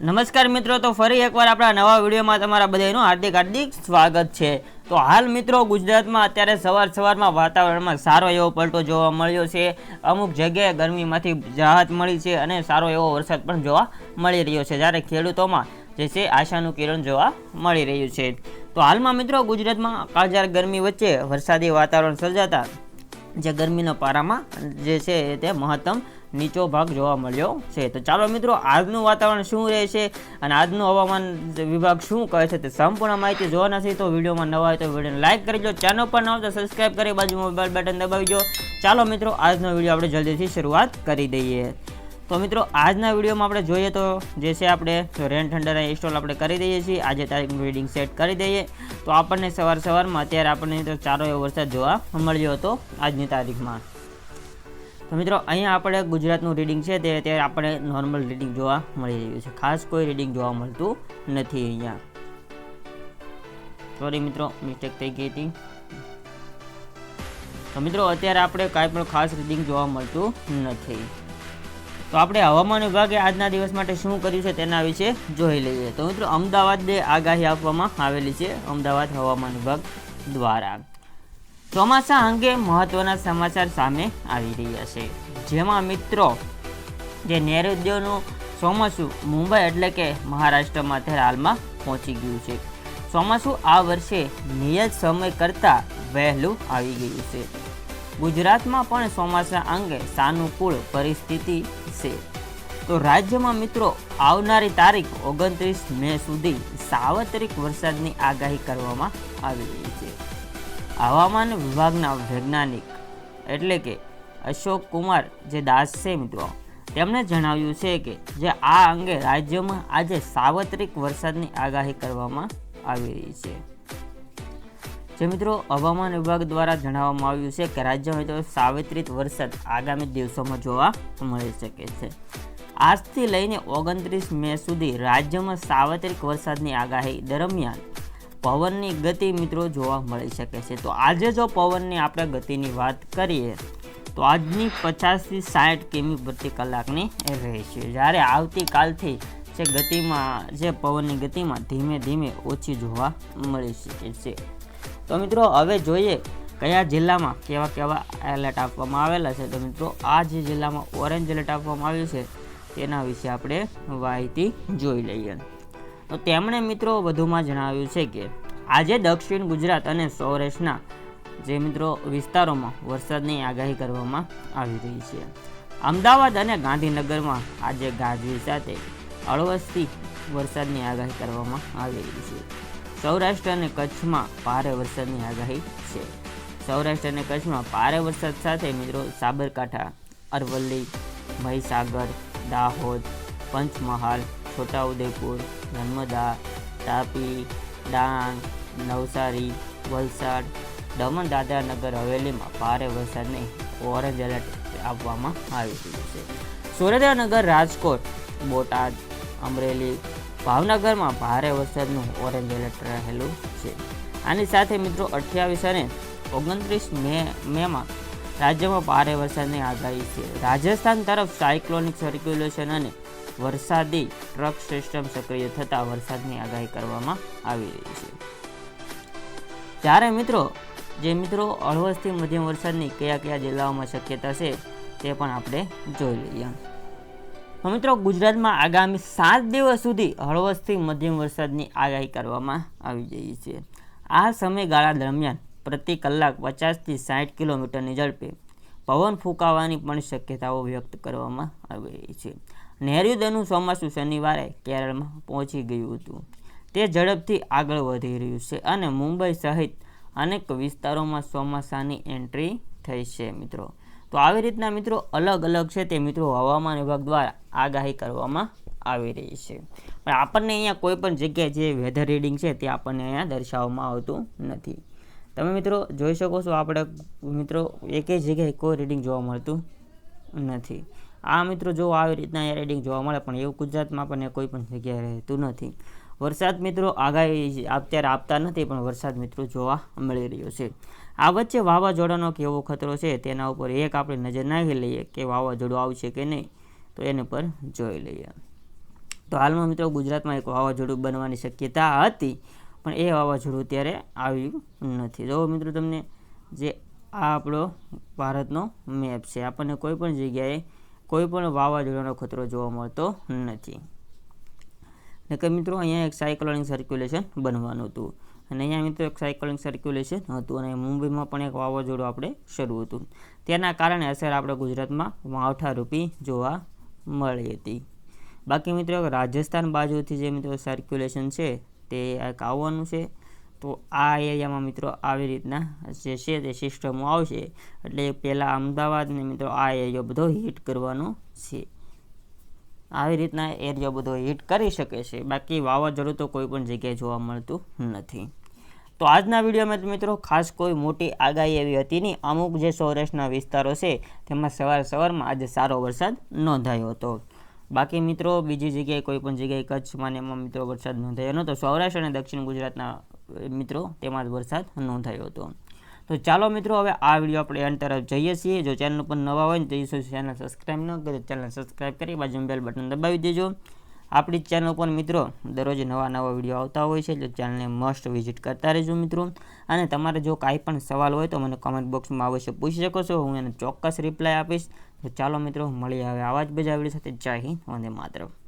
નમસ્કાર મિત્રો, તો ફરી એકવાર આપણા નવા વિડીયોમાં તમારા બધાનું હાર્દિક હાર્દિક સ્વાગત છે. તો હાલ મિત્રો, ગુજરાતમાં અત્યારે સવાર સવારમાં વાતાવરણમાં સારો એવો પલટો જોવા મળ્યો છે. અમુક જગ્યાએ ગરમીમાંથી રાહત મળી છે અને સારો એવો વરસાદ પણ જોવા મળી રહ્યો છે. જ્યારે ખેડૂતોમાં જે છે, આશાનું કિરણ જોવા મળી રહ્યું છે. તો હાલમાં મિત્રો, ગુજરાતમાં કાળઝાળ ગરમી વચ્ચે વરસાદી વાતાવરણ સર્જાતા, જે ગરમીના પારામાં જે છે, તે મહત્તમ નીચો ભાગ જોવા મળ્યો છે. તો ચાલો મિત્રો, આજનું વાતાવરણ શું રહેશે અને આજનું હવામાન વિભાગ શું કહે છે તે સંપૂર્ણ માહિતી જોવાના છે. તો વિડીયોમાં નવા હોય તો વિડીયોને લાઇક કરી દો ચેનલ પર ન હોય તો સબસ્ક્રાઇબ કરી બાજુ મોબાઈલ બટન દબાવી દો. ચાલો મિત્રો, આજનો વીડિયો આપણે જલ્દીથી શરૂઆત કરી દઈએ. તો મિત્રો, આજના વિડીયોમાં આપણે જોઈએ તો જે છે આપણે રેન ઠંડર ઇન્સ્ટોલ આપણે કરી દઈએ છીએ. આજે તારીખનું રીડિંગ સેટ કરી દઈએ. તો આપણને સવાર સવારમાં અત્યારે આપણને તો ચારો એવો વરસાદ જોવા મળ્યો હતો આજની તારીખમાં. તો મિત્રો, અહીંયા આપણે ગુજરાતનું રીડિંગ છે, તે અત્યારે આપણે નોર્મલ રીડિંગ જોવા મળી રહ્યું છે. ખાસ કોઈ રીડિંગ જોવા મળતું નથી અહીંયા. સોરી મિત્રો મિસ્ટેક થઈ ગઈ હતી. તો મિત્રો, અત્યારે આપણે કાંઈ પણ ખાસ રીડિંગ જોવા મળતું નથી. તો આપણે હવામાન વિભાગે આજના દિવસ માટે શું કર્યું છે તેના વિશે જોઈ લઈએ. તો મિત્રો, અમદાવાદને આગાહી આપવામાં આવેલી છે અમદાવાદ હવામાન વિભાગ દ્વારા. ચોમાસા અંગે મહત્વના સમાચાર સામે આવી રહ્યા છે. જેમાં મિત્રો, જે નૈઋત્યનું ચોમાસું મુંબઈ એટલે કે મહારાષ્ટ્રમાં અત્યારે હાલમાં પહોંચી ગયું છે. ચોમાસું આ વર્ષે નિયત સમય કરતાં વહેલું આવી ગયું છે. ગુજરાતમાં પણ ચોમાસા અંગે સાનુકૂળ પરિસ્થિતિ છે. તો રાજ્યમાં મિત્રો, આવનારી તારીખ ઓગણત્રીસ મે સુધી સાર્વત્રિક વરસાદની આગાહી કરવામાં આવી રહી છે. હવામાન વિભાગના વૈજ્ઞાનિક એટલે કે અશોક કુમાર જે દાસ છે મિત્રો, તેમણે જણાવ્યું છે કે જે આ અંગે રાજ્યમાં આજે સાર્વત્રિક વરસાદની આગાહી કરવામાં આવી રહી છે. જે મિત્રો, હવામાન વિભાગ દ્વારા જણાવવામાં આવ્યું છે કે રાજ્યમાં તો સાર્વત્રિક વરસાદ આગામી દિવસોમાં જોવા મળી શકે છે. આજથી લઈને ઓગણત્રીસ મે સુધી રાજ્યમાં સાર્વત્રિક વરસાદની આગાહી દરમિયાન પવનની ગતિ મિત્રો જોવા મળી શકે છે. તો આજે જો પવનની આપણે ગતિની વાત કરીએ, તો આજની પચાસથી સાઠ કિમી પ્રતિ કલાકની રહેશે જ્યારે આવતીકાલથી જે ગતિમાં, જે પવનની ગતિમાં ધીમે ધીમે ઓછી જોવા મળી શકે છે. તો મિત્રો, હવે જોઈએ કયા જિલ્લામાં કેવા કેવા એલર્ટ આપવામાં આવેલા છે. તો મિત્રો, આ જે જિલ્લામાં ઓરેન્જ એલર્ટ આપવામાં આવ્યું છે, તેના વિશે આપણે માહિતી જોઈ લઈએ. તો તેમણે મિત્રો વધુમાં જણાવ્યું છે કે, આજે દક્ષિણ ગુજરાત અને સૌરાષ્ટ્રના જે મિત્રો વિસ્તારોમાં વરસાદની આગાહી કરવામાં આવી રહી છે. અમદાવાદ અને ગાંધીનગરમાં આજે ગાજવી સાથે હળવદથી વરસાદની આગાહી કરવામાં આવી રહી છે. સૌરાષ્ટ્ર અને કચ્છમાં ભારે વરસાદની આગાહી છે. સૌરાષ્ટ્ર અને કચ્છમાં ભારે વરસાદ સાથે મિત્રો સાબરકાંઠા, અરવલ્લી, મહીસાગર, દાહોદ, પંચમહાલ છોટાઉદેપુર, નર્મદા, તાપી, ડાંગ, નવસારી, વલસાડ દમણ દાદરા નગર હવેલીમાં ભારે વરસાદને ઓરેન્જ એલર્ટ આપવામાં આવી રહ્યું છે. સુરેન્દ્રનગર, રાજકોટ, બોટાદ, અમરેલી, ભાવનગરમાં ભારે વરસાદનું ઓરેન્જ એલર્ટ રહેલું છે. આની સાથે મિત્રો અઠ્યાવીસ અને ઓગણત્રીસ મે, મેમાં રાજ્યમાં ભારે વરસાદની આગાહી છે. રાજસ્થાન તરફ સાયક્લોનિક સર્ક્યુલેશન અને વરસાદી ટ્રક સિસ્ટમ સક્રિય થતાં વરસાદની આગાહી કરવામાં આવી રહી છે. જ્યારે મિત્રો, જે મિત્રો હળવદથી મધ્યમ વરસાદની કયા કયા જિલ્લાઓમાં શક્યતા છે તે પણ આપણે જોઈ લઈએ. મિત્રો, ગુજરાતમાં આગામી સાત દિવસ સુધી હળવદથી મધ્યમ વરસાદની આગાહી કરવામાં આવી રહી છે. આ સમયગાળા દરમિયાન પ્રતિ કલાક પચાસથી સાઠ કિલોમીટરની ઝડપે પવન ફૂંકાવાની પણ શક્યતાઓ વ્યક્ત કરવામાં આવી રહી છે. નૈઋત્યનું ચોમાસું શનિવારે કેરળમાં પહોંચી ગયું હતું. તે ઝડપથી આગળ વધી રહ્યું છે અને મુંબઈ સહિત અનેક વિસ્તારોમાં ચોમાસાની એન્ટ્રી થઈ છે મિત્રો. તો આવી રીતના મિત્રો અલગ અલગ છે તે મિત્રો હવામાન વિભાગ દ્વારા આગાહી કરવામાં આવી રહી છે. પણ આપણને અહીંયા કોઈ પણ જગ્યાએ જે વેધર રીડિંગ છે તે આપણને અહીંયા દર્શાવવામાં આવતું નથી. તમે મિત્રો જોઈ શકો છો, આપણે મિત્રો એકેય જગ્યાએ કોઈ રીડિંગ જોવા મળતું નથી. આ મિત્રો જો આવી રીતના અહીંયા રેડિંગ જોવા મળે, પણ એવું ગુજરાતમાં આપણને કોઈ પણ જગ્યાએ રહેતું નથી. વરસાદ મિત્રો આગાહી અત્યારે આપતા નથી, પણ વરસાદ મિત્રો જોવા મળી રહ્યો છે. આ વચ્ચે વાવાઝોડાનો કેવો ખતરો છે, તેના ઉપર એક આપણે નજર નાખી લઈએ કે વાવાઝોડું આવશે કે નહીં, તો એને પર જોઈ લઈએ. તો હાલમાં મિત્રો ગુજરાતમાં એક વાવાઝોડું બનવાની શક્યતા હતી, પણ એ વાવાઝોડું અત્યારે આવ્યું નથી. જો મિત્રો તમને, જે આ આપણો ભારતનો મેપ છે. આપણને કોઈ પણ જગ્યાએ કોઈ પણ વાવાઝોડાનો ખતરો જોવા મળતો નથી. નકર મિત્રો, અહીંયા એક સાયક્લોનિક સર્ક્યુલેશન બનવાનું હતું. અને અહીંયા મિત્રો એક સાયક્લોનિક સર્ક્યુલેશન હતું અને મુંબઈમાં પણ એક વાવાઝોડું આપણે શરૂ હતું. તેના કારણે અસર આપણે ગુજરાતમાં માવઠારૂપી જોવા મળી હતી. બાકી મિત્રો રાજસ્થાન બાજુથી જે મિત્રો સર્ક્યુલેશન છે તે એક આવવાનું છે. તો આ એરિયામાં મિત્રો આવી રીતના જે છે તે સિસ્ટમો આવશે. એટલે પહેલાં અમદાવાદને મિત્રો આ એરિયો બધો હિટ કરવાનો છે. આવી રીતના એરિયો બધો હિટ કરી શકે છે. બાકી વાવાઝોડું તો કોઈ પણ જગ્યાએ જોવા મળતું નથી. તો આજના વિડીયોમાં મિત્રો ખાસ કોઈ મોટી આગાહી એવી હતી નહીં. અમુક જે સૌરાષ્ટ્રના વિસ્તારો છે તેમાં સવાર સવારમાં આજે સારો વરસાદ નોંધાયો હતો. બાકી મિત્રો બીજી જગ્યાએ કોઈ પણ જગ્યાએ કચ્છમાં ને એમાં મિત્રો વરસાદ નોંધાયો નહોતો. સૌરાષ્ટ્ર અને દક્ષિણ ગુજરાતના મિત્રો, તેમાં જ વરસાદ નોંધાયો હતો. તો ચાલો મિત્રો, હવે આ વીડિયો આપણે એન્ડ તરફ જઈએ છીએ. જો ચેનલ પર નવા હોય તો એ ચેનલ સબસ્ક્રાઈબ ન કરે ચેનલ સબસ્ક્રાઈબ કરી બાજુ બેલ બટન દબાવી દેજો. આપણી ચેનલ પર મિત્રો, દરરોજ નવા નવા વીડિયો આવતા હોય છે, એટલે ચેનલને મસ્ટ વિઝિટ કરતા રહેજો મિત્રો. અને તમારે જો કાંઈ પણ સવાલ હોય તો મને કમેન્ટ બોક્સમાં અવશ્ય પૂછી શકો છો. હું એને ચોક્કસ રિપ્લાય આપીશ. તો ચાલો મિત્રો, મળીએ હવે આવા જ બીજા વીડિયો સાથે. જય હિન્દ, વંદે માતરમ.